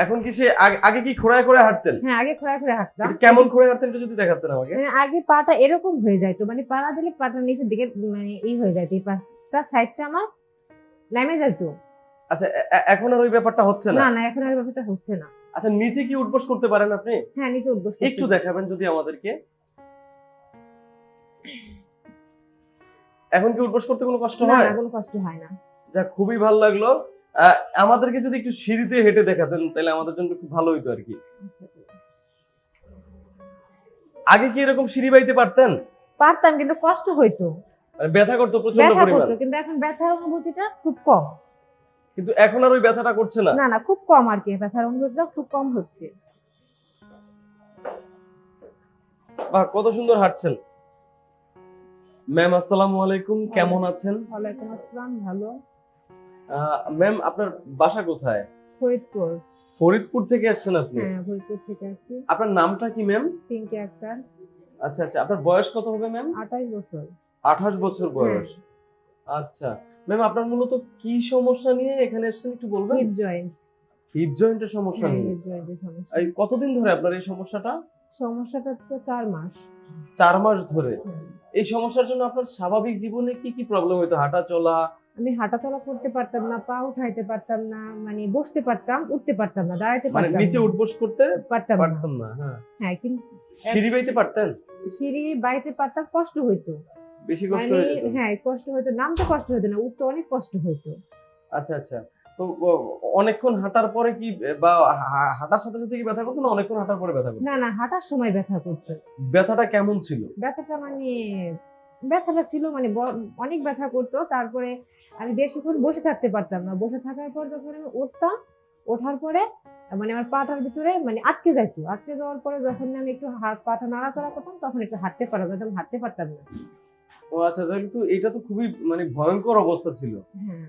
এখন কি সে আগে- কি খোড়ায় করে হাঁটতেন? হ্যাঁ আগে খোঁড়া করে হাঁটতাম। কেমন করে হাঁটতেন এটা যদি দেখাতেন আমাকে। মানে আগে পাটা এরকম হয়ে যাইতো মানে পাড়া দিলে পাটা নিচের দিকে মানে এই হয়ে যাইতো এই পাশটা সাইডটা আমার নেমে যাইতো। আচ্ছা এখন আর ওই ব্যাপারটা হচ্ছে না? না না এখন আর ওই ব্যাপারটা হচ্ছে না। আচ্ছা নিচে কি উঠবোস করতে পারেন আপনি? হ্যাঁ নিচে উদ্বোস একটু দেখাবেন যদি আমাদেরকে। এখন কি উঠবোস করতে কোনো কষ্ট হয় না কোনো কষ্ট হয় না। যা খুবই ভালো লাগল। আমাদেরকে যদি একটু সিঁড়িতে হেঁটে দেখাতেন তাহলে আমাদের জন্য খুব ভালো হইতো আর কি। আগে কি এরকম সিঁড়ি বাইতে পারতেন? পারতাম কিন্তু কষ্ট হইতো। মানে ব্যথা করতো প্রচণ্ড পরিমাণ। কিন্তু এখন ব্যথার অনুভূতিটা খুব কম। কিন্তু এখন আর ওই ব্যথাটা করছে না? না না খুব কম আর কি ব্যথার অনুভূতিটা খুব কম হচ্ছে। বাহ কত সুন্দর হাঁটছেন। ম্যাম আসসালামু আলাইকুম কেমন আছেন? ওয়ালাইকুম আসসালাম ভালো। ম্যাম আপনার বাসা কোথায়? ফরিদপুর। ফরিদপুর থেকে আসছেন আপনি? হ্যাঁ ফরিদপুর থেকে আসছি। আপনার নামটা কি ম্যাম পিঙ্কি আক্তার। আচ্ছা আচ্ছা আপনার বয়স কত হবে ম্যাম আঠাশ বছর। আঠাশ বছর বয়স। আচ্ছা ম্যাম আপনার মূলত কি সমস্যা নিয়ে এখানে এসেছেন একটু বলবেন? Hip joint. হিপ জয়েন্টের সমস্যা হ্যাঁ নিয়ে। হিপ জয়েন্টের সমস্যা। এই কতদিন ধরে আপনার এই সমস্যাটা? সমস্যাটা তো চার মাস। চার মাস ধরে। এই সমস্যার জন্য আপনার স্বাভাবিক জীবনে কি কি প্রবলেম হইতো? হাঁটা চলা আমি হাঁটাচলা করতে পারতাম না পা উঠাইতে পারতাম না মানে বসতে পারতাম উঠতে পারতাম না দাঁড়াতে মানে নিচে না। উঠবোস করতে পারতাম না। পারতাম না হ্যাঁ। হ্যাঁ কিন্তু সিঁড়ি বাইতে পারতেন? সিঁড়ি বাইতে পারতাম কষ্ট হইতো। বেশি কষ্ট মানে হয়ে যেত হ্যাঁ কষ্ট হইতো নামতে কষ্ট হইতো না উঠতে অনেক কষ্ট হইতো। আচ্ছা আচ্ছা। তো অনেকক্ষণ হাঁটার পরে কি বা হাঁটার সাথে সাথে কি ব্যথা করতো না অনেকক্ষণ হাঁটার পরে ব্যথা করতো? না না হাঁটার সময় ব্যথা করতো। ব্যথাটা কেমন ছিল? ব্যথাটা মানে ব্যথাটা ছিল মানে অনেক ব্যথা করতো। তারপরে আমি বেশিক্ষণ বসে থাকতে পারতাম না। বসে থাকার পর যখন আমি উঠতাম ওঠার পরে মানে আমার পাটার ভিতরে মানে আটকে যাইতো। আটকে যাওয়ার পরে যখন আমি একটু হাত পাটা নাড়াচাড়া করতাম তখন একটু হাঁটতে পারতাম যখন হাঁটতে পারতাম না। ও আচ্ছা আচ্ছা কিন্তু এটা তো খুবই মানে ভয়ঙ্কর অবস্থা ছিল। হ্যাঁ।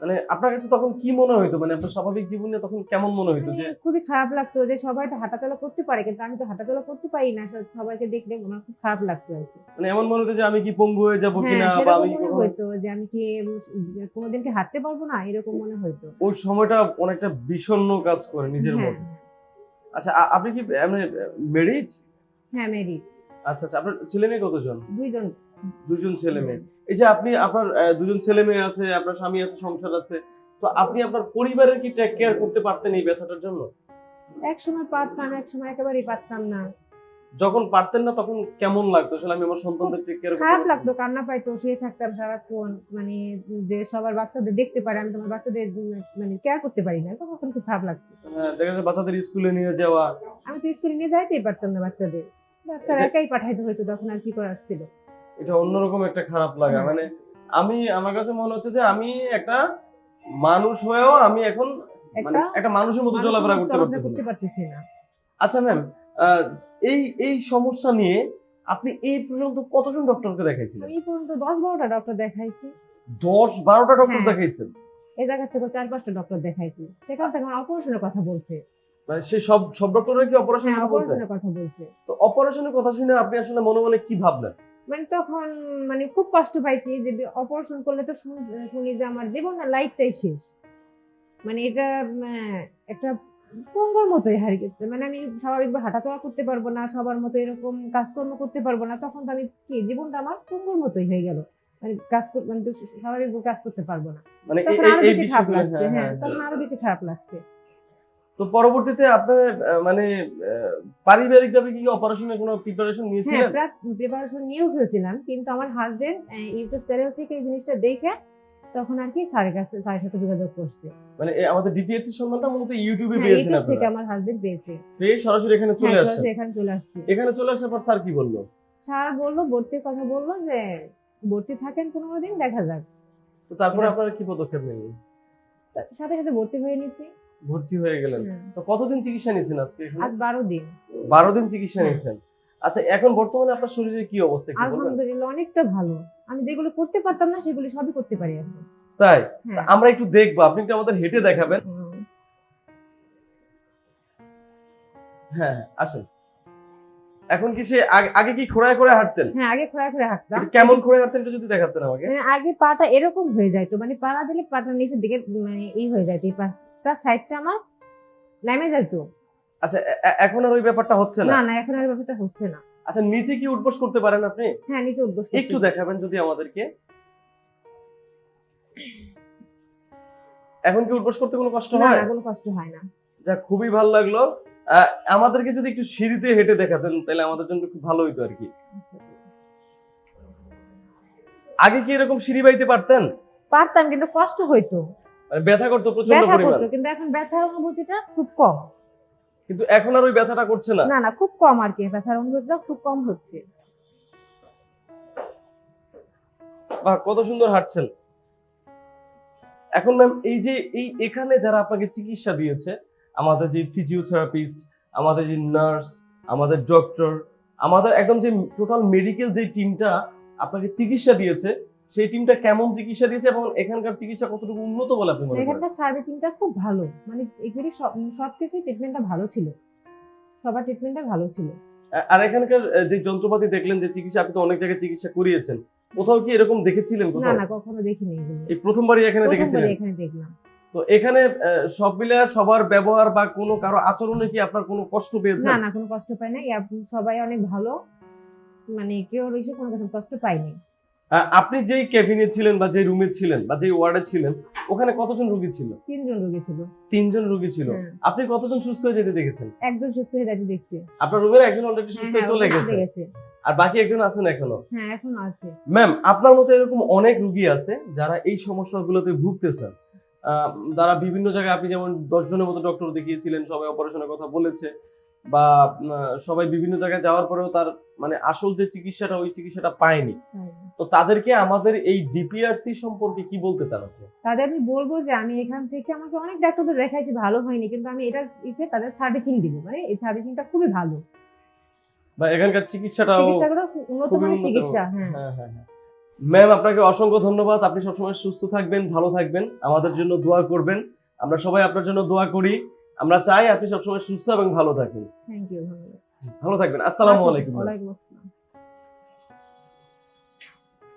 মানে আপনার কাছে তখন কি মনে হইতো? মানে আপনার স্বাভাবিক জীবনে তখন কেমন মনে হইতো যে মানে খুবই খারাপ লাগতো যে সবাই তো হাঁটাচলা করতে পারে কিন্তু আমি তো হাঁটাচলা করতে পারি না সবাইকে দেখলে আমার খুব খারাপ লাগতো আর কি। মানে এমন মনে হতো যে আমি কি পঙ্গু হয়ে যাব হ্যাঁ কিনা বা আমি মনে হইতো যে আমি কি কোনোদিন কি হাঁটতে পারব না এরকম মনে হইতো। ওই সময়টা অনেকটা বিষণ্ণ কাজ করে নিজের হ্যাঁ। মধ্যে। আচ্ছা আপনি কি মানে মেরিড হ্যাঁ মেরি আচ্ছা আচ্ছা আপনার ছেলে মেয়ে কতজন? দুইজন। দুজন ছেলে মেয়ে। এই যে আপনি আপনার দুজন ছেলে মেয়ে আছে আপনার স্বামী আছে সংসার আছে তো আপনি আপনার পরিবারের কি টেক কেয়ার করতে পারতেন এই ব্যথাটার জন্য? এক সময় পারতাম এক সময় একেবারেই পারতাম না। যখন পারতেন না তখন কেমন লাগতো? আসলে আমি আমার সন্তানদের টেক কেয়ার খারাপ লাগতো কান্না পাইতো শুয়ে থাকতাম সারাক্ষণ মানে যে সবার বাচ্চাদের দেখতে পারে আমি তোমার বাচ্চাদের মানে কেয়ার করতে পারি না তখন খুব খারাপ লাগতো। হ্যাঁ, দেখা যাচ্ছে বাচ্চাদের স্কুলে নিয়ে যাওয়া। আমি তো স্কুলে নিয়ে যাইতেই পারতাম না বাচ্চাদের। বাচ্চারা একাই পাঠাইতে হইতো তখন আর কি করার ছিল? এটা অন্যরকম একটা খারাপ লাগা। মানে আমি আমার কাছে মনে হচ্ছে যে আমি একটা মানুষ হয়েও আমি এখন মানে একটা মানুষের মতো চলাফেরা করতে পারতেছি না। আচ্ছা ম্যাম এই এই সমস্যা নিয়ে আপনি এই পর্যন্ত কতজন ডক্টরকে দেখাইছিলেন? এই পর্যন্ত দশ বারোটা ডক্টর দেখাইছি। দশ বারোটা ডক্টর। দেখাইছেন? এই জায়গা থেকে চার পাঁচটা ডক্টর দেখাইছি। সেখান থেকে আমার অপারেশনের কথা বলছে। মানে সে সব সব ডক্টরের কি অপারেশন হ্যাঁ কথা বলছে? অপারেশনের কথা বলছে। তো অপারেশনের কথা শুনে আপনি আসলে মনে মনে কি ভাবলেন? মানে তখন মানে খুব কষ্ট পাইছি যে অপারেশন করলে তো শুনি যে আমার জীবন লাইফটাই শেষ। মানে এটা একটা পঙ্গর মতোই হারিয়ে গেছে। মানে আমি স্বাভাবিকভাবে হাঁটাচলা করতে পারব না সবার মতো এরকম কাজকর্ম করতে পারব না তখন তো আমি কি জীবনটা আমার পঙ্গর মতোই হয়ে গেল। মানে কাজ মানে স্বাভাবিকভাবে কাজ করতে পারব না। মানে তখন এই আরও বেশি খারাপ লাগছে হ্যাঁ, হ্যাঁ হ্যাঁ, তখন আরও বেশি খারাপ লাগছে। তো পরবর্তীতে আপনার মানে পারিবারিক ভাবে কি অপারেশনের কোনো প্রিপারেশন হ্যাঁ নিয়েছিলেন প্রিপারেশন নিয়েও ফেলছিলাম কিন্তু আমার হাজবেন্ড ইউটিউব চ্যানেল থেকে এই জিনিসটা দেখে তখন আর কি স্যারের কাছে স্যারের সাথে যোগাযোগ করছে। মানে আমাদের ডিপিএসসি সম্মানটা মূলত ইউটিউবে হ্যাঁ পেয়েছেন ইউটিউব থেকে আমার হাজবেন্ড পেয়েছে। পেয়ে সরাসরি এখানে চলে হ্যাঁ, আসছেন? সরাসরি এখানে চলে আসছে। এখানে চলে আসার পর স্যার কি বলল? স্যার বলল ভর্তির কথা বলল যে ভর্তি থাকেন পনেরো দিন দেখা যাক। তো তারপরে হ্যাঁ। আপনারা কি পদক্ষেপ নিলেন? সাথে সাথে ভর্তি হয়ে নিছি। ভর্তি হয়ে গেলেন। তো কতদিন চিকিৎসা নিয়েছেন আজকে আজ বারো দিন। বারো দিন চিকিৎসা হ্যাঁ। নিয়েছেন। আচ্ছা এখন বর্তমানে আপনার শরীরের কি অবস্থা একটু বলবেন? আলহামদুলিল্লাহ অনেকটা ভালো। আমি যেগুলো করতে পারতাম না সেগুলি সবই করতে পারি এখন। তাই? হ্যাঁ। আমরা একটু দেখব আপনি একটু আমাদের হেঁটে দেখাবেন। হ্যাঁ আসেন। এখন কি সে আগে- কি খোড়ায় করে হাঁটতেন? হ্যাঁ আগে খোঁড়া করে হাঁটতাম। কেমন করে হাঁটতেন একটু যদি দেখাতেন আমাকে। মানে আগে পাটা এরকম হয়ে যাইতো মানে পাড়া দিলে পাটা নিচের দিকে মানে ই হয়ে যাইতো এই পাশটা সাইডটা আমার নামে যাইতো আচ্ছা এখন আর ওই ব্যাপারটা হচ্ছে না? না না এখন আর ব্যাপারটা হচ্ছে না। আচ্ছা নিচে কি উঠবোস করতে পারেন আপনি? হ্যাঁ নিচে উদ্বোস একটু দেখাবেন যদি আমাদেরকে। এখন কি উঠবোস করতে কোনো কষ্ট হয় না কোনো কষ্ট হয় না। যা খুবই ভালো লাগল। আমাদেরকে যদি একটু সিঁড়িতে হেঁটে দেখাতেন তাহলে আমাদের জন্য খুব ভালো হইতো আর কি। আগে কি এরকম সিঁড়ি বাইতে পারতেন? পারতাম কিন্তু কষ্ট হইতো। ব্যথা করতো প্রচণ্ড ব্যথা পরিমাণ। করতো কিন্তু এখন ব্যথার অনুভূতিটা খুব কম। কিন্তু এখন আর ওই ব্যথাটা করছে না? না না খুব কম আর কি ব্যথার অনুভূতিটা খুব কম হচ্ছে। বাহ কত সুন্দর হাঁটছেন। এখন ম্যাম এই যে এই এখানে যারা আপনাকে চিকিৎসা দিয়েছে আমাদের যে ফিজিওথেরাপিস্ট আমাদের যে নার্স আমাদের ডক্টর আমাদের একদম যে টোটাল মেডিকেল যে টিমটা আপনাকে চিকিৎসা দিয়েছে সেই টিমটা কেমন চিকিৎসা দিয়েছে এবং এখানকার চিকিৎসা কতটুকু উন্নত বলে আপনি মনে করেন? এখানকার সার্ভিসিংটা খুব ভালো। মানে এগুলি সব সবকিছুই ট্রিটমেন্টটা ভালো ছিল। সবার ট্রিটমেন্টটা ভালো ছিল। আর এখানকার যে যন্ত্রপাতি দেখলেন যে চিকিৎসা আপনি তো অনেক জায়গায় চিকিৎসা করিয়েছেন। কোথাও কি এরকম দেখেছিলেন কোথাও? না না কখনো দেখিনি এই প্রথমবারই এখানে দেখেছিলেন? এখানে দেখলাম। তো এখানে সব মিলে সবার ব্যবহার বা কোনো কারও আচরণে কি আপনার কোনো কষ্ট পেয়েছেন? না না কোনো কষ্ট পাই না সবাই অনেক ভালো। মানে কেউ এসে কোনো কষ্ট পাইনি। আপনি যেই কেবিনে ছিলেন বা যে রুমে ছিলেন বা যেই ওয়ার্ডে ছিলেন ওখানে কতজন রুগী ছিল? তিনজন রোগী ছিল। তিনজন রুগী ছিল। হ্যাঁ, আপনি কতজন সুস্থ হয়ে যেতে দেখেছেন? একজন সুস্থ হয়ে যাচ্ছে দেখছি। আপনার রুমের একজন অলরেডি হ্যাঁ, সুস্থ হ্যাঁ, হয়ে চলে গেছে। আর বাকি একজন আছেন এখনও? হ্যাঁ এখন আছে। ম্যাম আপনার মতো এরকম অনেক রুগী আছে যারা এই সমস্যাগুলোতে ভুগতেছেন। যারা বিভিন্ন জায়গায় আপনি যেমন দশ জনের মতো ডক্টর দেখিয়েছিলেন সবাই অপারেশনের কথা বলেছে বা সবাই বিভিন্ন জায়গায় যাওয়ার পরেও তার মানে আসল যে চিকিৎসাটা ওই চিকিৎসাটা পায়নি। তো তাদেরকে আমাদের এই ডিপিআরসি সম্পর্কে কি বলতে চান আপনি? তাদের আমি বলব যে আমি এখান থেকে আমাকে অনেক ডাক্তার তো দেখাইছি ভালো হয়নি কিন্তু আমি এটার ইচ্ছে তাদের সার্ভিসিং দিব। মানে এই সার্ভিসিংটা খুবই ভালো। বা এখানকার চিকিৎসাটাও উন্নত মানের চিকিৎসা হ্যাঁ। হ্যাঁ হ্যাঁ ম্যাম আপনাকে অসংখ্য ধন্যবাদ। আপনি সবসময় সুস্থ থাকবেন ভালো থাকবেন আমাদের জন্য দোয়া করবেন। আমরা সবাই আপনার জন্য দোয়া করি। আমরা চাই আপনি সবসময় সুস্থ এবং ভালো থাকুন। থ্যাংক ইউ ভালো থাকবেন। আসসালামু আচ্ছা, আলাইকুম ওয়ালাইকুম আসসালাম।